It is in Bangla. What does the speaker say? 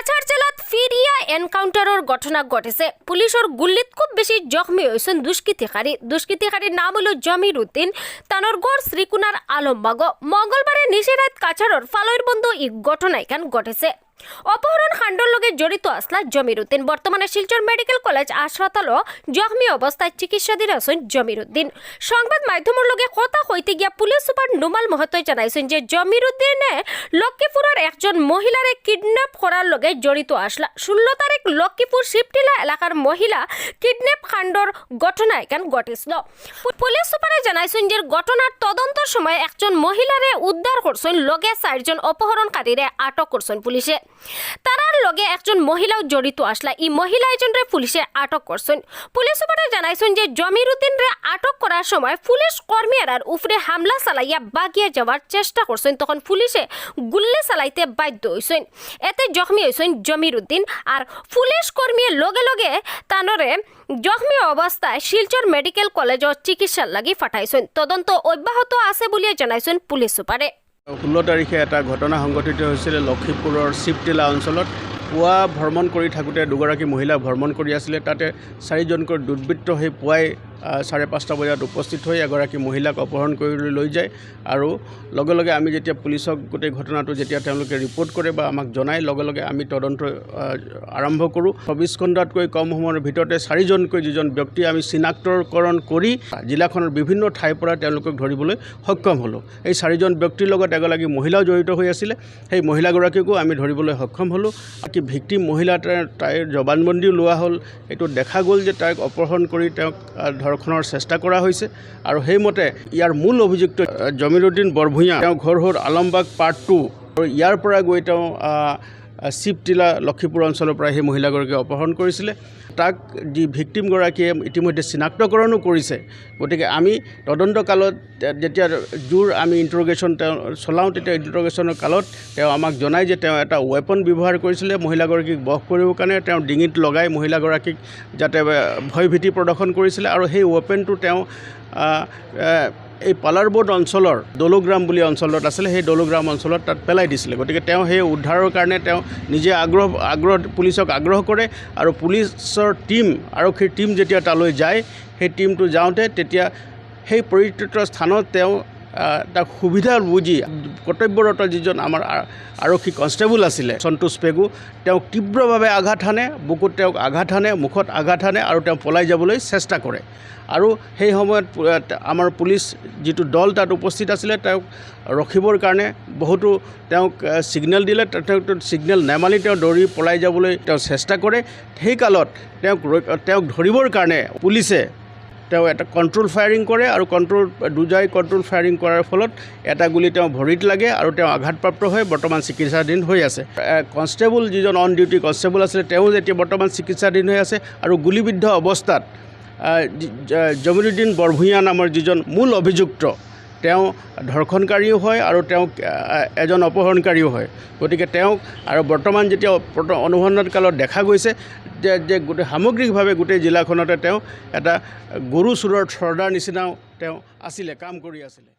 কাছাড় জেলাত ফিরিয়া এনকাউন্টারর ঘটনা ঘটেছে। পুলিচৰ গুল্লিত খুব বেছি জখমি হৈছেন দুষ্কৃতিকাৰী দুষ্কৃতিকাৰীৰ নাম হল জমির উদ্দিন তানৰগড় শ্রীকুনার আলমবাগ। মঙ্গলবাৰে নিচে রাত কাছাৰৰ ফালৈৰ বন্ধু এই ঘটনা এখান ঘটেছে। অপহরণ কাণ্ডৰ লগে জড়িত আসলা জমির উদ্দিন বর্তমানে শিলচর মেডিকেল কলেজ হাসপাতালও জখমি অবস্থায় চিকিৎসাধীন আছেন জমির উদ্দিন সংবাদ মাধ্যমৰ লগে কথা কইতে গিয়া পুলিচ সুপার নুমাল মহতই জানাইছেন যে জমির উদ্দিনে লক্ষ্মীপুরের একজন মহিলারে কিডন্যাপ করার লগে জড়িত আসলা ষোলো তারিখ লক্ষ্মীপুর শিবটিলা এলাকার মহিলা কিডন্যাপ কাণ্ডর ঘটনা এখান ঘটিছিল। পুলিশ সুপারে জানাইছেন যে ঘটনার তদন্তের সময় একজন মহিলারে উদ্ধার করছেন লগে চারজন অপহরণকারীরে আটক করছেন পুলিশে তারার লগে একজন মহিলাও জড়িত আসলা। ই মহিলা এজনরে পুলিশে আটক করছেন। পুলিশ সুপারে জানাইছেন যে জমির উদ্দিনরে আটক করার সময় পুলিশ কর্মীরার উপরে হামলা চালাইয়া বাগিয়ে যাওয়ার চেষ্টা করছেন। তখন পুলিশে গুল্লে চালাইতে বাধ্য হয়েছেন এতে জখমী হয়েছেন জমির উদ্দিন আর পুলিশ কর্মীর লগে লগে তানরে জখমী অবস্থায় শিলচর মেডিকেল কলেজত চিকিৎসার লাগি ফাটাইছেন তদন্ত অব্যাহত আছে বুলিয়ে জানাইছেন পুলিশ সুপারে। ষোল্ল তাৰিখে এটা ঘটনা সংঘটিত হৈছিলে লক্ষীমপুৰৰ শিৱটিলা অঞ্চলত। পুৱা ভ্ৰমণ কৰি থাকোঁতে দুগৰাকী মহিলা ভ্ৰমণ কৰি আছিলে। তাতে চাৰিজনকৈ দুৰ্বৃত্ত হৈ পুৱাই চাৰে পাঁচটা বজাত উপস্থিত হৈ এগৰাকী মহিলাক অপহৰণ কৰি লৈ যায়। আৰু লগে লগে আমি যেতিয়া পুলিচক গোটেই ঘটনাটো যেতিয়া তেওঁলোকে ৰিপৰ্ট কৰে বা আমাক জনায় লগে লগে আমি তদন্ত আৰম্ভ কৰোঁ। চৌবিছ ঘণ্টাতকৈ কম সময়ৰ ভিতৰতে চাৰিজনকৈ যিজন ব্যক্তি আমি চিনাক্তকৰণ কৰি জিলাখনৰ বিভিন্ন ঠাইৰ পৰা তেওঁলোকক ধৰিবলৈ সক্ষম হ'লোঁ। এই চাৰিজন ব্যক্তিৰ লগত এগৰাকী মহিলাও জড়িত হৈ আছিলে। সেই মহিলাগৰাকীকো আমি ধৰিবলৈ সক্ষম হ'লোঁ। বাকী ভিক্টিম মহিলা তাইৰ জবানবন্দীও লোৱা হ'ল। এইটো দেখা গ'ল যে তাইক অপহৰণ কৰি তেওঁক আহ, ধৰ্ষণৰ চেষ্টা কৰা হৈছে আৰু সেইমতে ইয়াৰ মূল অভিযুক্ত জমিৰুদ্দিন বৰভূঞা, তেওঁ ঘৰ হ'ল আলমবাগ পাৰ্ট টু আৰু ইয়াৰ পৰা গৈ তেওঁ শিৱটিলা লক্ষীপুৰ অঞ্চলৰ পৰা সেই মহিলাগৰাকীক অপহৰণ কৰিছিলে। তাক যি ভিক্টিমগৰাকীয়ে ইতিমধ্যে চিনাক্তকৰণো কৰিছে গতিকে আমি তদন্ত কালত তে- যেতিয়া জোৰ আমি ইণ্টাৰগেশ্যন তেওঁ চলাওঁ তেতিয়া ইণ্টাৰগেশ্যনৰ কালত তেওঁ আমাক জনায় যে তেওঁ এটা ৱেপন ব্যৱহাৰ কৰিছিলে মহিলাগৰাকীক বশ কৰিবৰ কাৰণে তেওঁ ডিঙিত লগাই মহিলাগৰাকীক যাতে ভয়ভীতি প্ৰদৰ্শন কৰিছিলে। আৰু সেই ৱেপনটো তেওঁ এই পালাৰবোৰ্ড অঞ্চলৰ দলুগ্ৰাম বুলি অঞ্চলত আছিলে, সেই দলুগ্ৰাম অঞ্চলত তাত পেলাই দিছিলে। গতিকে তেওঁ সেই উদ্ধাৰৰ কাৰণে তেওঁ নিজে আগ্ৰহ আগ্ৰহ, পুলিচক আগ্ৰহ কৰে আৰু পুলিচৰ টীম, আৰক্ষীৰ টীম যেতিয়া তালৈ যায়, সেই টীমটো যাওঁতে তেতিয়া সেই পৰিত্যক্ত স্থানত তেওঁ তাক সুবিধা বুজি। কৰ্তব্যৰত যিজন আমাৰ আৰক্ষী কনষ্টেবল আছিলে, সন্তোষ পেগু, তেওঁক তীব্ৰভাৱে আঘাত হানে বুকুত তেওঁক আঘাত হানে মুখত আঘাত হানে আৰু তেওঁ পলাই যাবলৈ চেষ্টা কৰে। আৰু সেই সময়ত আমাৰ পুলিচ যিটো দল তাত উপস্থিত আছিলে, তেওঁক ৰখিবৰ কাৰণে বহুতো তেওঁক ছিগনেল দিলে তেওঁক নেমালি তেওঁ দৌৰি পলাই যাবলৈ তেওঁ চেষ্টা কৰে। সেই কালত তেওঁক তেওঁক ধৰিবৰ কাৰণে পুলিচে তেওঁ এটা কণ্ট্ৰল ফায়াৰিং কৰে আৰু কণ্ট্ৰল দুজাই কণ্ট্ৰল ফায়াৰিং কৰাৰ ফলত এটা গুলি তেওঁ ভৰিত লাগে আৰু তেওঁ আঘাতপ্ৰাপ্ত হৈ বৰ্তমান চিকিৎসাধীন হৈ আছে। কনষ্টেবল যিজন অন ডিউটি কনষ্টেবল আছিলে, তেওঁ এতিয়া বৰ্তমান চিকিৎসাধীন হৈ আছে আৰু গুলিবিদ্ধ অৱস্থাত জমিৰুদ্দিন বৰভূঞা নামৰ যিজন মূল অভিযুক্ত তেওঁ ধৰ্ষণকাৰীও হয় আৰু তেওঁ এজন অপহৰণকাৰীও হয়। গতিকে তেওঁক আৰু বৰ্তমান যেতিয়া অনুসন্ধান কালত দেখা গৈছে যে যে গোটেই সামগ্ৰিকভাৱে গোটেই জিলাখনতে তেওঁ এটা গৰু চোৰৰ চৰ্দাৰ নিচিনাও তেওঁ আছিলে কাম কৰি আছিলে।